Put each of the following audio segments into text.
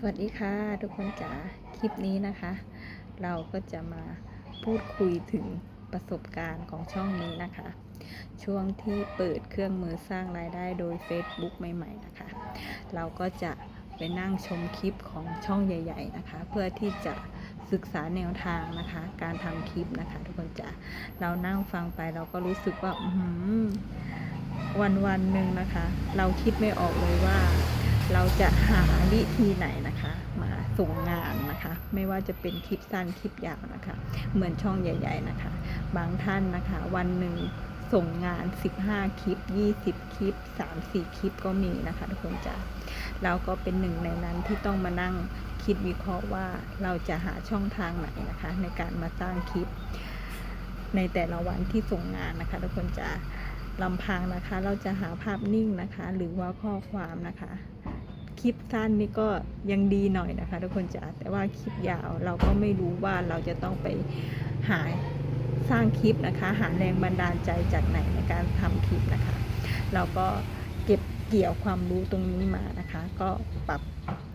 สวัสดีค่ะทุกคนจ๋าคลิปนี้นะคะ เราก็จะมาพูดคุยถึงประสบการณ์ของช่องนี้นะคะ ช่วงที่เปิดเครื่องมือสร้างรายได้โดย Facebook ใหม่ ๆ นะคะ เราก็จะไปนั่งชมคลิปของช่องใหญ่ ๆ นะคะ เพื่อที่จะศึกษาแนวทางนะคะ การทำคลิปนะคะ ทุกคนจ๋าเรานั่งฟังไปเราก็รู้สึกว่าอื้อหือวันวันหนึ่งนะคะ เราคิดไม่ออกเลยว่า เราจะหาวิธีไหนนะคะ มาส่งงานนะคะ ไม่ว่าจะเป็นคลิปสั้นคลิปยาวนะคะ เหมือนช่องใหญ่ ๆนะคะ บางท่านนะคะ วันหนึ่งส่งงาน 15 คลิป 20 คลิป 3-4 คลิปก็มีนะคะทุกคนจ้ะเราก็เป็นหนึ่งในนั้นที่ต้องมานั่งคิดวิเคราะห์ว่าเราจะหาช่องทางไหนนะคะ ในการมาสร้างคลิป ในแต่ละวันที่ส่งงานนะคะ ทุกคนจะลำพังนะคะ เราจะหาภาพนิ่งนะคะ หรือว่าข้อความนะคะ คลิปสั้นนี่ก็ยังดีหน่อยนะคะ ทุกคนจ๋าแต่ว่าคลิปยาวเราก็ไม่รู้ว่าเราจะต้องไปหาสร้างคลิปนะคะ หาแรงบันดาลใจจากไหนในการทำคลิปนะคะ เราก็เก็บเกี่ยวความรู้ตรงนี้มานะคะ ก็ปรับ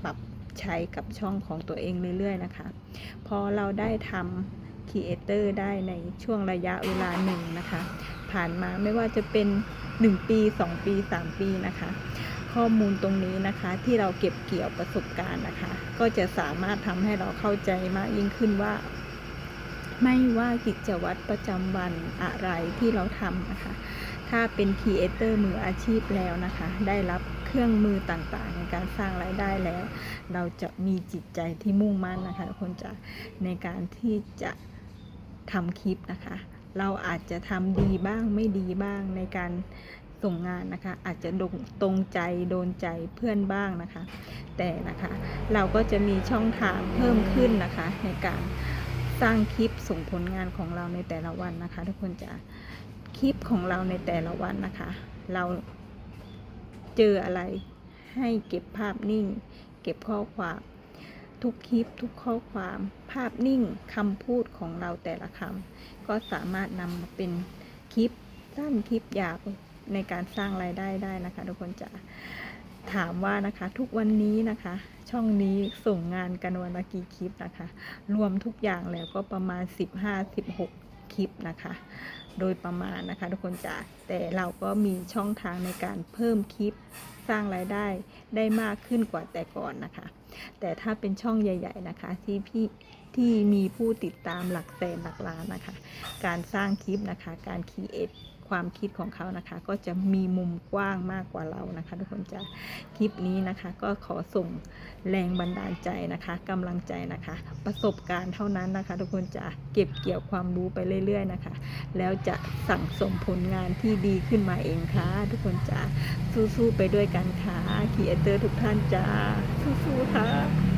ปรับใช้กับช่องของตัวเองเรื่อยๆนะคะ พอเราได้ทำครีเอเตอร์ได้ในช่วงระยะเวลาหนึ่งนะคะ ผ่านมาไม่ว่าจะเป็น 1 ปี 2 ปี 3 ปีนะคะ ข้อมูลตรงนี้นะคะ ที่เราเก็บเกี่ยวประสบการณ์นะคะ ก็จะสามารถทำให้เราเข้าใจมากยิ่งขึ้นว่า ไม่ว่ากิจวัตรประจำวันอะไรที่เราทำนะคะ ถ้าเป็นครีเอเตอร์มืออาชีพแล้วนะคะ ได้รับเครื่องมือต่างๆ ในการสร้างรายได้แล้ว เราจะมีจิตใจที่มุ่งมั่นนะคะทุกคนจะในการที่จะทำคลิปนะคะ เราอาจจะทำดีบ้างไม่ดีบ้างในการ ส่งงานนะคะ อาจจะดงตรงใจโดนใจเพื่อนบ้างนะคะ แต่นะคะเราก็จะมีช่องทางเพิ่มขึ้นนะคะ ในการสร้างคลิปส่งผลงานของเราในแต่ละวันนะคะ ทุกคนจะคลิปของเราในแต่ละวันนะคะ เราเจออะไรให้เก็บภาพนิ่ง เก็บข้อความทุกคลิปทุกข้อความภาพนิ่งคำพูดของเราแต่ละคำก็สามารถนำมาเป็นคลิปสั้นคลิปยาว ในการสร้างรายได้ได้นะคะ ทุกคนจะถามว่านะคะทุกวันนี้นะคะ ช่องนี้ส่งงานกันวันละกี่คลิปนะคะ รวมทุกอย่างแล้วก็ประมาณ 15-16 คลิปนะคะ โดยประมาณนะคะทุกคนจะแต่เราก็มีช่องทางในการเพิ่มคลิปสร้างรายได้ได้มากขึ้นกว่าแต่ก่อนนะคะ แต่ถ้าเป็นช่องใหญ่ ๆ นะคะ ที่พี่ที่มีผู้ติดตามหลักแสนหลักล้านนะคะ การสร้างคลิปนะคะ การคีเอท ความคิดของเขานะคะ ก็จะมีมุมกว้างมากกว่าเรานะคะ ทุกคนจะคลิปนี้นะคะ ก็ขอส่งแรงบันดาลใจนะคะกำลังใจนะคะ ประสบการณ์เท่านั้นนะคะ ทุกคนจะเก็บเกี่ยวความรู้ไปเรื่อย ๆนะคะ แล้วจะสั่งสมผลงานที่ดีขึ้นมาเองค่ะ ทุกคนจะสู้ๆไปด้วยกันค่ะคีเอเตอร์ทุกท่านจ้าสู้ๆค่ะ